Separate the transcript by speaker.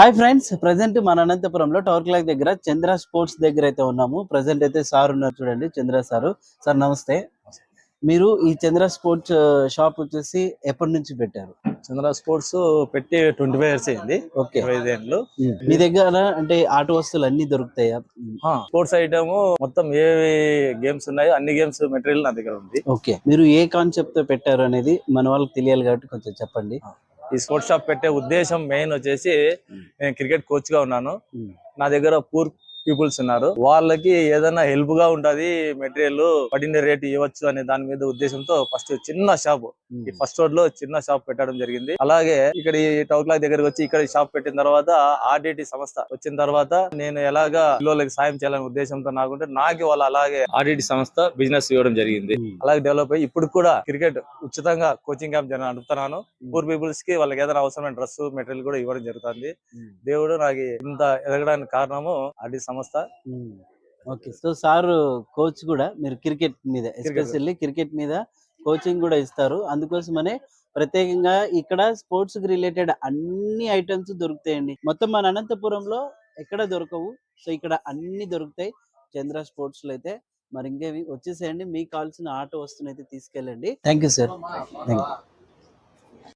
Speaker 1: Hi friends present మన అనంతపురంలో tower clock దగ్గర చంద్ర స్పోర్ట్స్ దగ్గర అయితే ఉన్నాము. ప్రజెంట్ అయితే సార్ ఉన్నారు చూడండి చంద్ర సారు. సార్ నమస్తే. మీరు ఈ చంద్ర స్పోర్ట్స్ షాప్ వచ్చేసి ఎప్పటి నుంచి పెట్టారు?
Speaker 2: చంద్ర స్పోర్ట్స్ పెట్టి ట్వంటీ ఫైవ్ ఇయర్స్ అయింది.
Speaker 1: ఓకే.
Speaker 2: ఇరవై ఐదు ఏళ్ళు.
Speaker 1: మీ దగ్గర అంటే ఆట వస్తువులు అన్ని దొరుకుతాయా?
Speaker 2: స్పోర్ట్స్ ఐటమ్ మొత్తం ఏ గేమ్స్ ఉన్నాయో అన్ని గేమ్స్ మెటీరియల్ నా దగ్గర ఉంది.
Speaker 1: ఓకే. మీరు ఏ కాన్సెప్ట్తో పెట్టారు అనేది మన వాళ్ళకి తెలియాలి కాబట్టి కొంచెం చెప్పండి.
Speaker 2: ఈ స్పోర్ట్స్ షాప్ పెట్టే ఉద్దేశం మెయిన్ వచ్చేసి నేను క్రికెట్ కోచ్గా ఉన్నాను. నా దగ్గర పూర్ పీపుల్స్ ఉన్నారు. వాళ్ళకి ఏదైనా హెల్ప్గా ఉంటది మెటీరియల్ పడిన రేట్ ఇవ్వచ్చు అనే దాని మీద ఉద్దేశంతో ఫస్ట్ చిన్న షాప్ ఈ ఫస్ట్ రోడ్లో చిన్న షాప్ పెట్టడం జరిగింది. అలాగే ఇక్కడ ఈ టౌన్ క్లాక్ దగ్గరకు వచ్చి ఇక్కడ షాప్ పెట్టిన తర్వాత ఆర్డిటి సంస్థ వచ్చిన తర్వాత నేను ఎలాగా పిల్లలకి సాయం చేయాలనే ఉద్దేశంతో నాకుంటే నాకు వాళ్ళు అలాగే ఆర్డిటి సంస్థ బిజినెస్ ఇవ్వడం జరిగింది.
Speaker 1: ఉమ్.
Speaker 2: అలాగే డెవలప్ అయ్యి ఇప్పుడు కూడా క్రికెట్ ఉచితంగా కోచింగ్ క్యాంప్ జరగ నడుపుతున్నాను. పూర్ పీపుల్స్కి వాళ్ళకి ఏదైనా అవసరమైన డ్రెస్ మెటీరియల్ కూడా ఇవ్వడం జరుగుతుంది.
Speaker 1: ఉమ్.
Speaker 2: దేవుడు నాకు ఇంత ఎదగడానికి కారణము ఆర్డి సంస్థ
Speaker 1: um. Okay. So sir coach కూడా మీరు క్రికెట్ మీద ఎస్పెషల్లీ క్రికెట్ మీద కోచింగ్ కూడా ఇస్తారు. అందుకోసమనే ప్రత్యేకంగా ఇక్కడ స్పోర్ట్స్కి రిలేటెడ్ అన్ని ఐటమ్స్ దొరుకుతాయండి. మొత్తం మన అనంతపురంలో ఎక్కడ దొరకవు. సో ఇక్కడ అన్ని దొరుకుతాయి. చంద్ర స్పోర్ట్స్లో అయితే. మరి ఇంకేవి వచ్చేసేయండి. మీకు కావాల్సిన ఆటో వస్తువుని అయితే తీసుకెళ్ళండి. Thank you sir thank you